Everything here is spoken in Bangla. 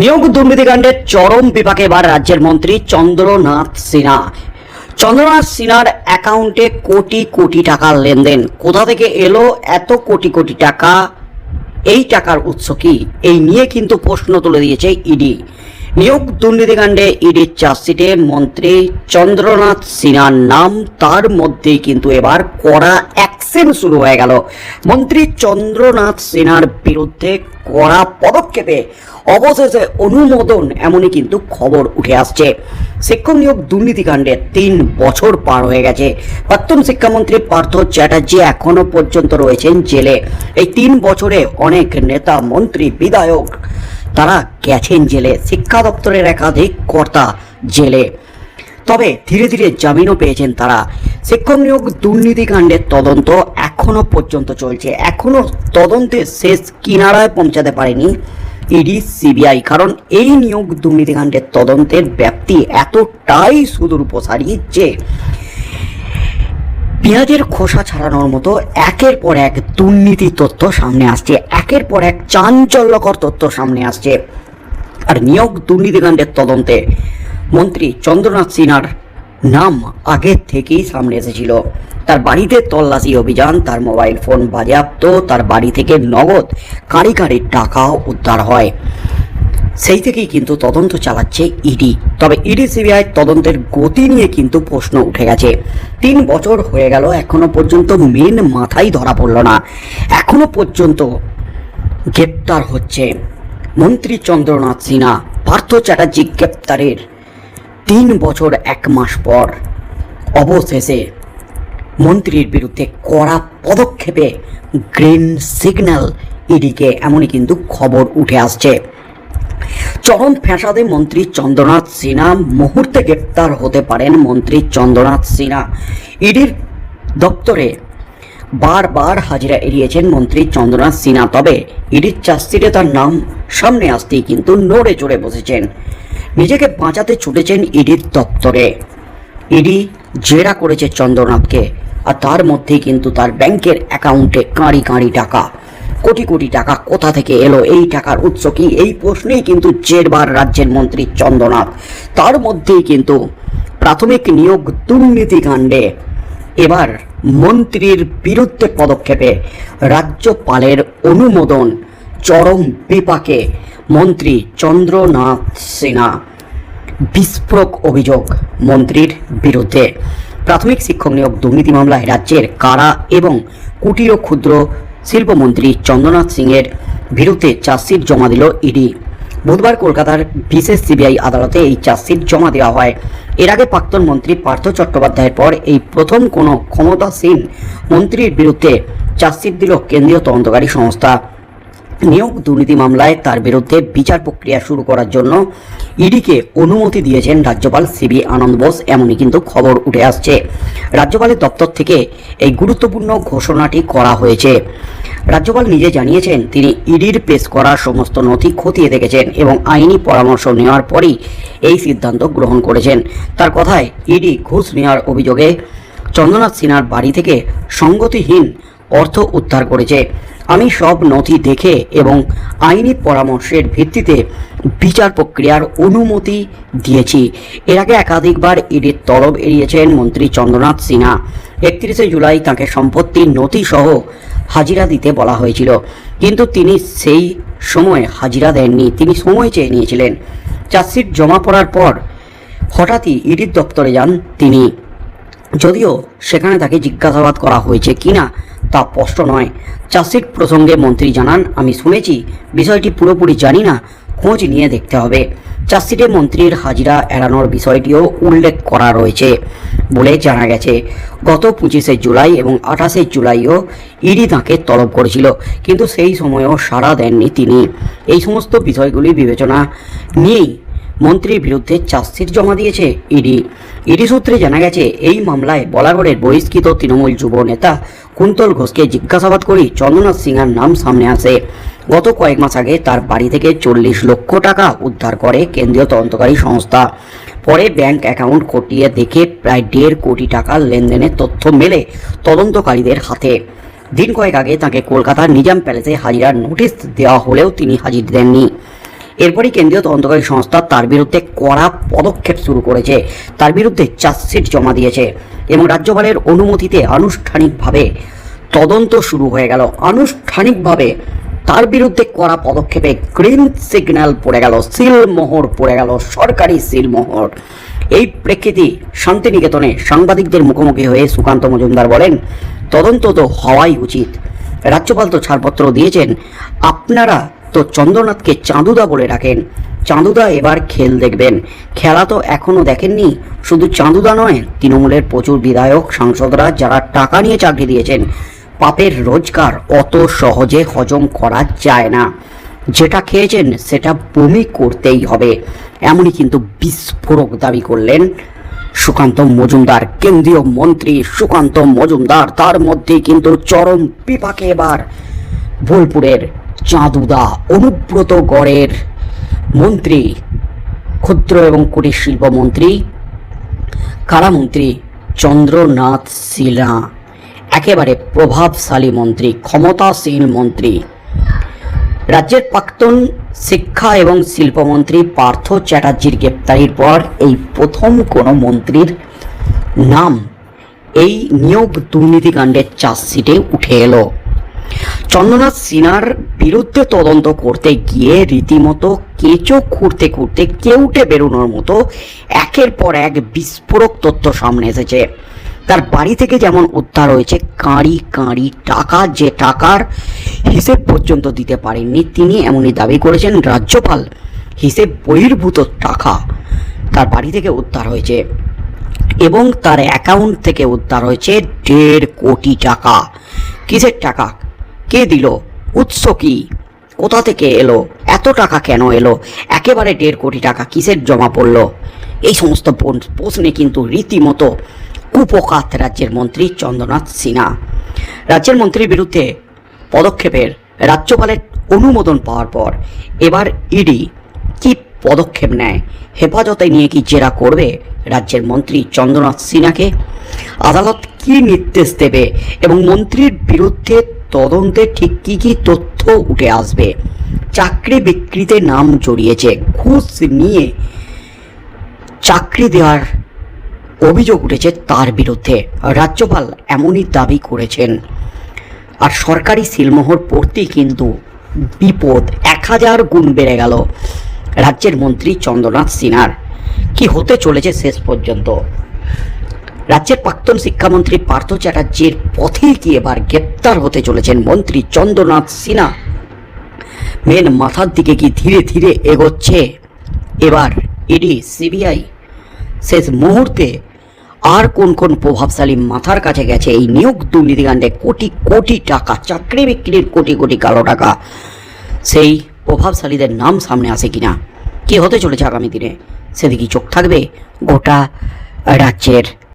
নিয়োগ দুর্নীতিকাণ্ডের চরম বিপাকে এবার রাজ্যের মন্ত্রী চন্দ্রনাথ সিনহা। চন্দ্রনাথ সিনহার অ্যাকাউন্টে কোটি কোটি টাকার লেনদেন। কোথা থেকে এলো এত কোটি কোটি টাকা? এই টাকার উৎস কি? এই নিয়ে কিন্তু প্রশ্ন তুলে দিয়েছে ইডি। নিয়োগ দুর্নীতিকাণ্ডে ইডির চার্জশিটে মন্ত্রী চন্দ্রনাথ সিনহার নাম, তার মধ্যেই কিন্তু এবার কড়া অ্যাকশন শুরু হয়ে গেল। মন্ত্রী চন্দ্রনাথ সিনহার বিরুদ্ধে কড়া পদক্ষেপে অবশেষে অনুমোদন এমনই কিন্তু খবর উঠে আসছে। শিক্ষক নিয়োগ দুর্নীতিকাণ্ডে তিন বছর পার হয়ে গেছে। প্রাক্তন শিক্ষামন্ত্রী পার্থ চ্যাটার্জি এখনও পর্যন্ত রয়েছেন জেলে। এই তিন বছরে অনেক নেতা, মন্ত্রী, বিধায়ক তারা গেছেন জেলে। শিক্ষা দপ্তরের একাধিক কর্তা জেলে। তবে ধীরে ধীরে জামিনও পেয়েছেন তারা। শিক্ষক নিয়োগ দুর্নীতিকাণ্ডের তদন্ত এখনও পর্যন্ত চলছে। এখনও তদন্তের শেষ কিনারায় পৌঁছাতে পারেনি ইডি, সিবিআই, কারণ এই নিয়োগ দুর্নীতিকাণ্ডের তদন্তের ব্যাপ্তি এতটাই সুদূর প্রসারী যে পেঁয়াজের খোসা ছাড়ানোর মতো একের পর এক দুর্নীতি তথ্য সামনে আসছে, একের পর এক চাঞ্চল্যকর তথ্য সামনে আসছে। আর নিয়োগ দুর্নীতিকাণ্ডের তদন্তে মন্ত্রী চন্দ্রনাথ সিনহার নাম আগে থেকেই সামনে এসেছিল। তার বাড়িতে তল্লাশি অভিযান, তার মোবাইল ফোন বাজেয়াপ্ত, তার বাড়ি থেকে নগদ কাঁড়ি কাঁড়ি টাকাও উদ্ধার হয়। সেই থেকেই কিন্তু তদন্ত চালাচ্ছে ইডি। তবে ইডি সিবিআই তদন্তের গতি নিয়ে কিন্তু প্রশ্ন উঠে গেছে। তিন বছর হয়ে গেল, এখনও পর্যন্ত মেন মাথাই ধরা পড়ল না। এখনও পর্যন্ত গ্রেপ্তার হচ্ছে মন্ত্রী চন্দ্রনাথ সিনহা, পার্থ চ্যাটার্জি গ্রেপ্তারের তিন বছর এক মাস পর। অবশেষে মন্ত্রীর বিরুদ্ধে কড়া পদক্ষেপে গ্রিন সিগন্যাল ইডিকে এমনই কিন্তু খবর উঠে আসছে। চরম ফ্যাসাদে মন্ত্রী চন্দ্রনাথ সিনহা মুহূর্তে গ্রেপ্তার হতে পারেন মন্ত্রী চন্দ্রনাথ সিনহা। ইডির দপ্তরে বারবার হাজিরা এড়িয়েছেন মন্ত্রী চন্দ্রনাথ সিনহা, তবে ইডির চার্জশিটে তার নাম সামনে আসতেই কিন্তু নড়ে চড়ে বসেছেন। নিজেকে বাঁচাতে ছুটেছেন ইডির দপ্তরে। ইডি জেরা করেছে চন্দ্রনাথকে, আর তার মধ্যেই কিন্তু তার ব্যাংকের অ্যাকাউন্টে কাঁড়ি কাঁড়ি টাকা। কোটি কোটি টাকা কোথা থেকে এলো, এই টাকার উৎস কি? এই প্রশ্নেই কিন্তু জেরবার রাজ্যের মন্ত্রী চন্দ্রনাথ। তার মধ্যেই কিন্তু প্রাথমিক নিয়োগ দুর্নীতি কাণ্ডে। এবার মন্ত্রীর বিরুদ্ধে পদক্ষেপে রাজ্যপালের অনুমোদন চরম বিপাকে মন্ত্রী চন্দ্রনাথ সিনহা। বিস্ফোরক অভিযোগ মন্ত্রীর বিরুদ্ধে। প্রাথমিক শিক্ষক নিয়োগ দুর্নীতি মামলায় রাজ্যের কারা এবং কুটির ও ক্ষুদ্র শিল্পমন্ত্রী চন্দ্রনাথ সিংয়ের বিরুদ্ধে চার্জশিট জমা দিল ইডি। বুধবার কলকাতার বিশেষ সিবিআই আদালতে এই চার্জশিট জমা দেওয়া হয়। এর আগে প্রাক্তন মন্ত্রী পার্থ চট্টোপাধ্যায়ের পর এই প্রথম কোনো ক্ষমতাসীন মন্ত্রীর বিরুদ্ধে চার্জশিট দিল কেন্দ্রীয় তদন্তকারী সংস্থা। নিয়োগ দুর্নীতি মামলায় তার বিরুদ্ধে বিচার প্রক্রিয়া শুরু করার জন্য ইডিকে অনুমতি দিয়েছেন রাজ্যপাল সিবি আনন্দ বোস, এমনই কিন্তু খবর উঠে আসছে। রাজ্যপালের দপ্তর থেকে এই গুরুত্বপূর্ণ ঘোষণাটি করা হয়েছে। রাজ্যপাল নিজে জানিয়েছেন, তিনি ইডির পেশ করা সমস্ত নথি খতিয়ে দেখেছেন এবং আইনি পরামর্শ নেওয়ার পরই এই সিদ্ধান্ত গ্রহণ করেছেন। তার কথায়, ইডি ঘুষ নেওয়ার অভিযোগে চন্দ্রনাথ সিনহার বাড়ি থেকে সঙ্গতিহীন অর্থ উদ্ধার করেছে। আমি সব নথি দেখে এবং আইনি পরামর্শের ভিত্তিতে বিচার প্রক্রিয়ার অনুমতি দিয়েছি। এর আগে একাধিকবার ইডির তলব এড়িয়েছেন মন্ত্রী চন্দ্রনাথ সিনহা। একত্রিশে জুলাই তাকে সম্পত্তির নথি সহ হাজিরা দিতে বলা হয়েছিল। কিন্তু তিনি সেই সময় হাজিরা দেননি, তিনি সময় চেয়ে নিয়েছিলেন। চার্জশিট জমা পড়ার পর হঠাৎই ইডির দপ্তরে যান তিনি। যদিও সেখানে তাকে জিজ্ঞাসাবাদ করা হয়েছে কিনা তা স্পষ্ট নয়। চাষির প্রসঙ্গে মন্ত্রী জানান, আমি শুনেছি, বিষয়টি পুরোপুরি জানি না, খোঁজ নিয়ে দেখতে হবে। চাষিটে মন্ত্রীর হাজিরা এড়ানোর বিষয়টিও উল্লেখ করা রয়েছে বলে জানা গেছে। গত পঁচিশে জুলাই এবং আঠাশে জুলাইও ইডি তাঁকে তলব করেছিল, কিন্তু সেই সময়ও সাড়া দেননি তিনি। এই সমস্ত বিষয়গুলি বিবেচনা নিয়েই মন্ত্রীর বিরুদ্ধে চার্জশিট জমা দিয়েছে ইডি। ইডি সূত্রে জানা গেছে, এই মামলায় বলাগড়ের বহিষ্কৃত তৃণমূল যুব নেতা কুন্তল ঘোষকে জিজ্ঞাসাবাদ করি চন্দ্রনাথ সিংহার নাম সামনে আসে। গত কয়েক মাস আগে তার বাড়ি থেকে চল্লিশ লক্ষ টাকা উদ্ধার করে কেন্দ্রীয় তদন্তকারী সংস্থা। পরে ব্যাংক অ্যাকাউন্ট খতিয়ে দেখে প্রায় দেড় কোটি টাকার লেনদেনের তথ্য মেলে তদন্তকারীদের হাতে। দিন কয়েক আগে তাকে কলকাতার নিজাম প্যালেসে হাজিরার নোটিশ দেওয়া হলেও তিনি হাজির দেননি। এরপরই কেন্দ্রীয় তদন্তকারী সংস্থা তার বিরুদ্ধে কড়া পদক্ষেপ শুরু করেছে। তার বিরুদ্ধে চার্জশিট জমা দিয়েছে এবং রাজ্যপালের অনুমতিতে আনুষ্ঠানিকভাবে তদন্ত শুরু হয়ে গেল। আনুষ্ঠানিকভাবে তার বিরুদ্ধে করা পদক্ষেপে গ্রিন সিগন্যাল পড়ে গেল, সিলমোহর পড়ে গেল, সরকারি সিলমোহর। এই প্রেক্ষিতে শান্তিনিকেতনে সাংবাদিকদের মুখোমুখি হয়ে সুকান্ত মজুমদার বলেন, তদন্ত তো হওয়াই উচিত। রাজ্যপাল তো ছাড়পত্র দিয়েছেন। আপনারা তো চন্দ্রনাথকে চাঁদুদা বলে রাখেন চাঁদুদা এবার খেল দেখবেন। খেলা তো এখনও দেখেননি। শুধু চাঁদুদা নয়, তৃণমূলের প্রচুর বিধায়ক, সাংসদরা যারা টাকা নিয়ে চাকরি দিয়েছেন, পাপের রোজগার অত সহজে হজম করা যায় না। যেটা খেয়েছেন, সেটা বমি করতেই হবে। এমনই কিন্তু বিস্ফোরক দাবি করলেন সুকান্ত মজুমদার। কেন্দ্রীয় মন্ত্রী সুকান্ত মজুমদার, তার মধ্যে কিন্তু চরম বিপাকে এবার বোলপুরের চাঁদুদা অনুব্রত গড়ের মন্ত্রী, ক্ষুদ্র এবং কুটির শিল্প মন্ত্রী, কারামন্ত্রী চন্দ্রনাথ সিনহা, একেবারে প্রভাবশালী মন্ত্রী, ক্ষমতাসীন মন্ত্রী। রাজ্যের প্রাক্তন শিক্ষা এবং শিল্পমন্ত্রী পার্থ চ্যাটার্জির গ্রেপ্তারির পর এই প্রথম কোনো মন্ত্রীর নাম এই নিয়োগ দুর্নীতিকাণ্ডের চার্জশিটে উঠে এলো। চন্দ্রনাথ সিনহার বিরুদ্ধে তদন্ত করতে গিয়ে রীতিমতো কেঁচো খুঁড়তে খুঁড়তে কেউটে বেরোনোর মতো একের পর এক বিস্ফোরক তথ্য সামনে এসেছে। তার বাড়ি থেকে যেমন উদ্ধার হয়েছে, কাঁড়ি কাঁড়ি টাকা, যে টাকার হিসেব পর্যন্ত দিতে পারেননি, তিনি এমনই দাবি করেছেন, রাজ্যপাল হিসেব বহির্ভূত টাকা তার বাড়ি থেকে উদ্ধার হয়েছে এবং তার অ্যাকাউন্ট থেকে উদ্ধার হয়েছে দেড় কোটি টাকা। কিসের টাকা? কে দিল? উৎস কি? কোথা থেকে এলো? এত টাকা কেন এলো? একেবারে দেড় কোটি টাকা কিসের জমা পড়ল? এই সমস্ত প্রশ্নে কিন্তু রীতিমতো কুপকাত রাজ্যের মন্ত্রী চন্দ্রনাথ সিনহা। রাজ্যের মন্ত্রীর বিরুদ্ধে পদক্ষেপের রাজ্যপালের অনুমোদন পাওয়ার পর এবার ইডি কি পদক্ষেপ নেয়? হেফাজতে নিয়ে কি জেরা করবে রাজ্যের মন্ত্রী চন্দ্রনাথ সিনহাকে? আদালত কি নির্দেশ দেবে এবং মন্ত্রীর বিরুদ্ধে তদন্তে ঠিক কি কি তথ্য উঠে আসবে? চাকরি বিক্রিতে নাম জড়িয়েছে, ঘুষ নিয়ে চাকরি দেওয়ার অভিযোগ উঠেছে তার বিরুদ্ধে। রাজ্যপাল এমনই দাবি করেছেন। আর সরকারি সিলমোহর পড়তেই কিন্তু বিপদ। এক হাজার গুণ বেড়ে গেল। রাজ্যের মন্ত্রী চন্দ্রনাথ সিনহার। কি হতে চলেছে শেষ পর্যন্ত? রাজ্যের প্রাক্তন শিক্ষামন্ত্রী পার্থ চ্যাটার্জির পথে কি এবার গ্রেপ্তার হতে চলেছেন মন্ত্রী চন্দ্রনাথ সিনহা। মেন মাথার দিকে কি ধীরে ধীরে এগোচ্ছে? এবার ইডি সিবিআই শেষ মুহূর্তে আর কোন কোন প্রভাবশালী মাথার কাছে গেছে? এই নিয়োগ দুর্নীতিকাণ্ডে কোটি কোটি টাকা, চাকরি বিক্রির কোটি কোটি কালো টাকা। সেই প্রভাবশালীদের নাম সামনে আসে কিনা? কি হতে চলেছে আগামী দিনে? সেদিকে চোখ থাকবে? গোটা রাজ্যের